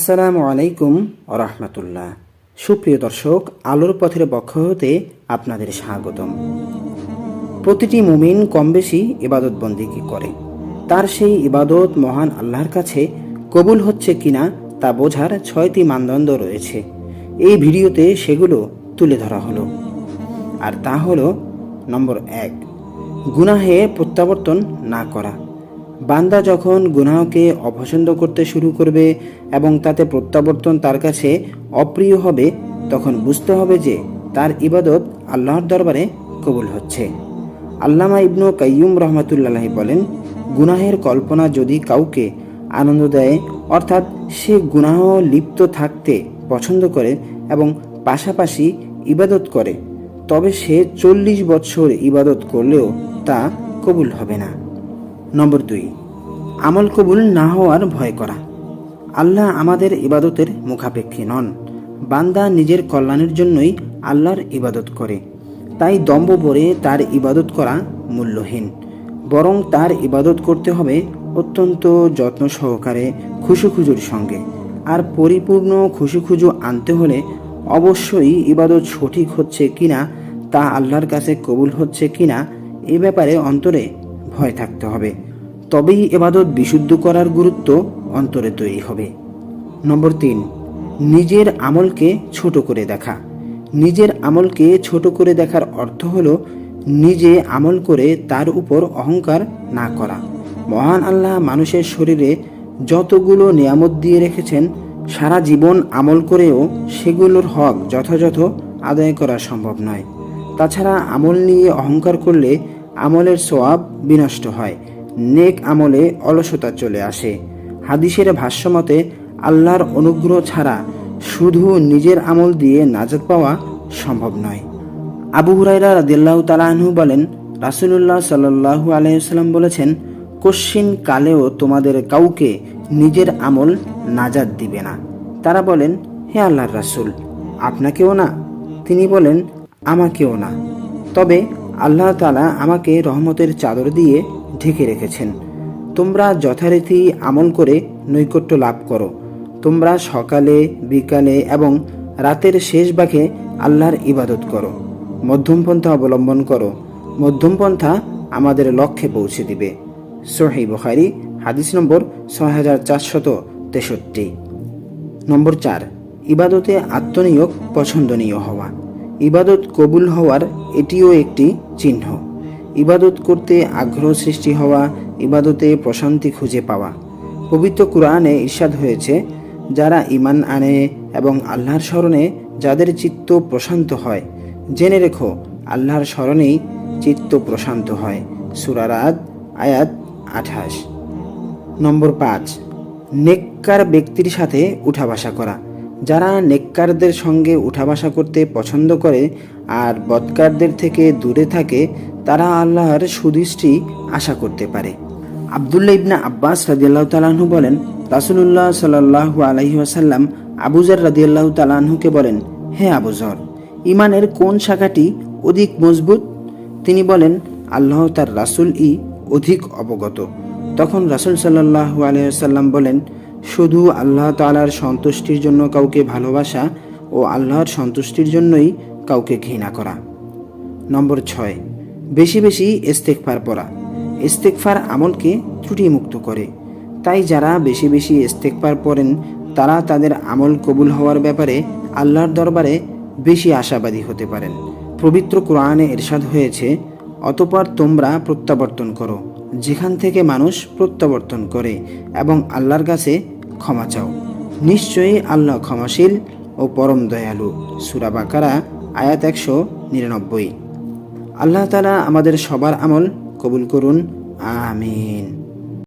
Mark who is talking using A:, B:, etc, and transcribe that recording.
A: আসসালামু আলাইকুম রহমতুল্লাহ। সুপ্রিয় দর্শক, আলোর পথের পক্ষ হতে আপনাদের স্বাগতম। প্রতিটি মুমিন কম বেশি ইবাদত বন্দিকে করে? তার সেই ইবাদত মহান আল্লাহর কাছে কবুল হচ্ছে কিনা তা বোঝার ছয়টি মানদণ্ড রয়েছে। এই ভিডিওতে সেগুলো তুলে ধরা হলো। আর তা হলো, নম্বর এক, গুনাহে প্রত্যাবর্তন না করা। বান্দা যখন গুনাহকে অপছন্দ করতে শুরু করবে এবং তাতে প্রত্যাবর্তন তার কাছে অপ্রিয় হবে, তখন বুঝতে হবে যে তার ইবাদত আল্লাহর দরবারে কবুল হচ্ছে। আল্লামা ইবনু কাইয়ুম রহমতুল্লাহ বলেন, গুনাহের কল্পনা যদি কাউকে আনন্দ দেয়, অর্থাৎ সে গুনাহ লিপ্ত থাকতে পছন্দ করে এবং পাশাপাশি ইবাদত করে, তবে সে চল্লিশ বছর ইবাদত করলেও তা কবুল হবে না। নম্বর দুই, আমল কবুল না হওয়ার ভয় করা। আল্লাহ আমাদের ইবাদতের মুখাপেক্ষী নন। বান্দা নিজের কল্যাণের জন্যই আল্লাহর ইবাদত করে। তাই দম্ভ ভরে তার ইবাদত করা মূল্যহীন। বরং তার ইবাদত করতে হবে অত্যন্ত যত্ন সহকারে খুশুখুজুর সঙ্গে। আর পরিপূর্ণ খুশুখুজু আনতে হলে অবশ্যই ইবাদত সঠিক হচ্ছে কিনা, তা আল্লাহর কাছে কবুল হচ্ছে কিনা, এ ব্যাপারে অন্তরে ভয় থাকতে হবে। তবেই এবাদত বিশুদ্ধ করার গুরুত্ব অন্তরে তৈরি হবে। নম্বর তিন, নিজের আমলকে ছোট করে দেখা। নিজের আমলকে ছোট করে দেখার অর্থ হলো নিজে আমল করে তার উপর অহংকার না করা। মহান আল্লাহ মানুষের শরীরে যতগুলো নিয়ামত দিয়ে রেখেছেন, সারা জীবন আমল করেও সেগুলোর হক যথাযথ আদায় করা সম্ভব নয়। তাছাড়া আমল নিয়ে অহংকার করলে আমলের সোয়াব বিনষ্ট হয়, নেক আমলে অলসতা চলে আসে। হাদিসের ভাষ্যমতে আল্লাহর অনুগ্রহ ছাড়া শুধু নিজের আমল দিয়ে নাজাত পাওয়া সম্ভব নয়। আবু হুরাইরা রাদিল্লাহ তালাহু বলেন, রাসুলুল্লাহ সাল্লাহু আলহিসাল্লাম বলেছেন, কশ্চিন কালেও তোমাদের কাউকে নিজের আমল নাজাত দিবে না। তারা বলেন, হে আল্লাহর রাসুল, আপনাকেও না। তিনি বলেন, আমাকেও না। তবে আল্লাহ তালা আমাকে রহমতের চাদর দিয়ে ঢেকে রেখেছেন। তোমরা যথারীতি আমল করে নৈকট্য লাভ করো। তোমরা সকালে, বিকালে এবং রাতের শেষ ভাগে আল্লাহর ইবাদত করো। মধ্যমপন্থা অবলম্বন করো। মধ্যমপন্থা আমাদের লক্ষ্যে পৌঁছে দিবে। সোহাই বখারি, হাদিস নম্বর ছয় হাজার চারশত তেষট্টি। নম্বর চার, ইবাদতে আত্মনিয়োগ পছন্দনীয় হওয়া। ইবাদত কবুল হওয়ার এটিও একটি চিহ্ন। ইবাদত করতে আগ্রহ সৃষ্টি হওয়া, ইবাদতে প্রশান্তি খুঁজে পাওয়া। পবিত্র কোরআনে ঈর্ষাদ হয়েছে, যারা ইমান আনে এবং আল্লাহর স্মরণে যাদের চিত্ত প্রশান্ত হয়। জেনে রেখো, আল্লাহর স্মরণেই চিত্ত প্রশান্ত হয়। সুরারাত আয়াত আঠাশ। নম্বর পাঁচ, নেককার ব্যক্তির সাথে উঠা বসা করা। যারা নেককারদের সঙ্গে উঠা বসা করতে পছন্দ করে আর বৎকারদের থেকে দূরে থাকে, তারা আল্লাহর সুদৃষ্টি আশা করতে পারে। আবদুল্লা ইবনা আব্বাস রাজিয়াল্লাহ তালাহু বলেন, রাসুলুল্লাহ সাল্লাহু আলহি আসাল্লাম আবুজার রাজিয়াল্লাহ তালাহুকে বলেন, হে আবুজর ইমানের কোন শাখাটি অধিক মজবুত? তিনি বলেন, আল্লাহ তার রাসুল ই অধিক অবগত। তখন রাসুল সাল্লাহু আলহাম বলেন শুধু আল্লাহ তালার সন্তুষ্টির জন্য কাউকে ভালোবাসা ও আল্লাহর সন্তুষ্টির জন্যই কাউকে ঘৃণা করা। নম্বর ছয়, বেশি বেশি ইস্তেকফার পড়া। ইস্তেকফার আমলকে ত্রুটিমুক্ত করে। তাই যারা বেশি বেশি ইস্তেকফার পড়েন, তারা তাদের আমল কবুল হওয়ার ব্যাপারে আল্লাহর দরবারে বেশি আশাবাদী হতে পারেন। পবিত্র কোরআনে এরশাদ হয়েছে, অতপর তোমরা প্রত্যাবর্তন করো। যেখান থেকে মানুষ প্রত্যাবর্তন করে এবং আল্লাহর কাছে ক্ষমা চাও। নিশ্চয়ই আল্লাহ ক্ষমাশীল ও পরম দয়ালু। সুরাবাকারা আয়াত একশো নিরানব্বই। আল্লাহ তালা আমাদের সবার আমল কবুল করুন। আমিন।